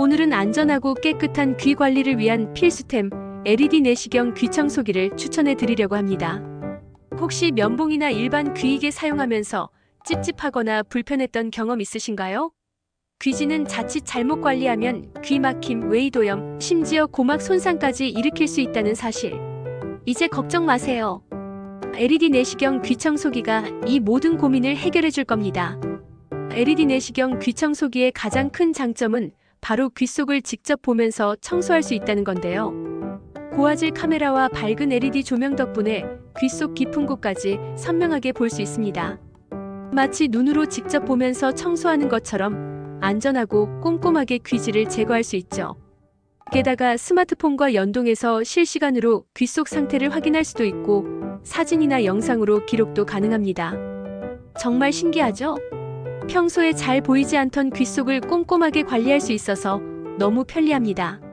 오늘은 안전하고 깨끗한 귀 관리를 위한 필수템 LED 내시경 귀 청소기를 추천해 드리려고 합니다. 혹시 면봉이나 일반 귀이개 사용하면서 찝찝하거나 불편했던 경험 있으신가요? 귀지는 자칫 잘못 관리하면 귀 막힘, 웨이도염, 심지어 고막 손상까지 일으킬 수 있다는 사실. 이제 걱정 마세요. LED 내시경 귀 청소기가 이 모든 고민을 해결해 줄 겁니다. LED 내시경 귀 청소기의 가장 큰 장점은 바로 귀 속을 직접 보면서 청소할 수 있다는 건데요. 고화질 카메라와 밝은 LED 조명 덕분에 귀 속 깊은 곳까지 선명하게 볼 수 있습니다. 마치 눈으로 직접 보면서 청소하는 것처럼 안전하고 꼼꼼하게 귀지를 제거할 수 있죠. 게다가 스마트폰과 연동해서 실시간으로 귀 속 상태를 확인할 수도 있고 사진이나 영상으로 기록도 가능합니다. 정말 신기하죠? 평소에 잘 보이지 않던 귀 속을 꼼꼼하게 관리할 수 있어서 너무 편리합니다.